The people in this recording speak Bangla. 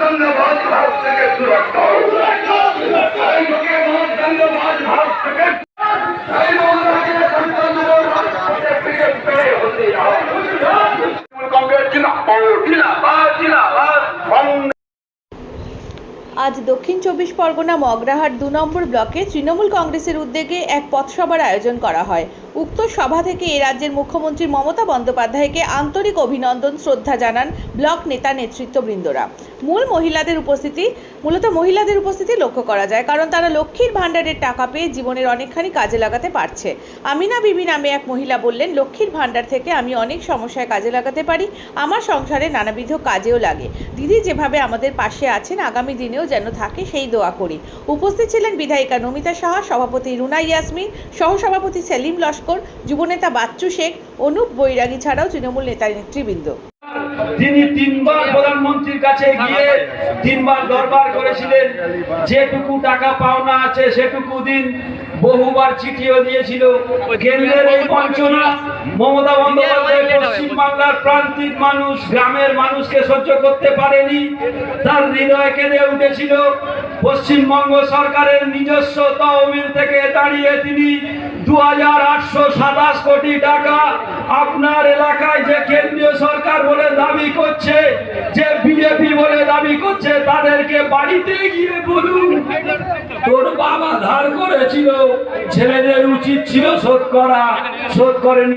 ধন্যবাদ ভারত থেকে ধন্যবাদ ভারত আজ দক্ষিণ চব্বিশ পরগনা মগরাহাট দু নম্বর ব্লকে তৃণমূল কংগ্রেসের উদ্যোগে এক পথসভার আয়োজন করা হয়। উক্ত সভা থেকে এ রাজ্যের মুখ্যমন্ত্রী মমতা বন্দ্যোপাধ্যায়কে আন্তরিক অভিনন্দন, শ্রদ্ধা জানান ব্লক নেতা নেতৃত্ববৃন্দরা। মূল মহিলাদের উপস্থিতি, মূলত মহিলাদের উপস্থিতি লক্ষ্য করা যায়, কারণ তারা লক্ষ্মীর ভাণ্ডারের টাকা পেয়ে জীবনের অনেকখানি কাজে লাগাতে পারছে। আমিনা বিবি নামে এক মহিলা বললেন, লক্ষ্মীর ভাণ্ডার থেকে আমি অনেক সমস্যায় কাজে লাগাতে পারি, আমার সংসারে নানাবিধ কাজেও লাগে। দিদি যেভাবে আমাদের পাশে আছেন, আগামী দিনেও যেন থাকে সেই দোয়া করি। উপস্থিত ছিলেন বিধায়িকা নমিতা সাহা, সভাপতি রুনা ইয়াসমিন, সহসভাপতি সেলিম লস্কর, যুবনেতা বাচ্চু শেখ, অনুপ বৈরাগী ছাড়াও তৃণমূল নেতা নেতৃবৃন্দ। তিনি তিনবার প্রধানমন্ত্রীর কাছে গিয়ে তিনবার দরবার করেছিলেন, যেটুকু টাকা পাওনা আছে সেটুকু দিন বহুবার চিঠিও দিয়েছিল। কেন্দ্রের এই বঞ্চনা মমতা বন্দ্যোপাধ্যায় পশ্চিম বাংলার প্রান্তিক মানুষ গ্রামের মানুষকে সহ্য করতে পারেনি। তার হৃদয় কেঁদে উঠেছিল। পশ্চিমবঙ্গ সরকারের নিজস্ব তহবিল থেকে দাঁড়িয়ে তিনি দু হাজার আটশো সাতাশ কোটি টাকা আপনার এলাকায় যে কেন্দ্রীয় সরকার বলে দাবি করছে যে বিজেপি বলে দাবি করছে তাদেরকে বাড়িতে গিয়ে বলুন। তোর বাবা ধার করেছিল ছেলেদের উচিত ছিল শোধ করা। শোধ করেনি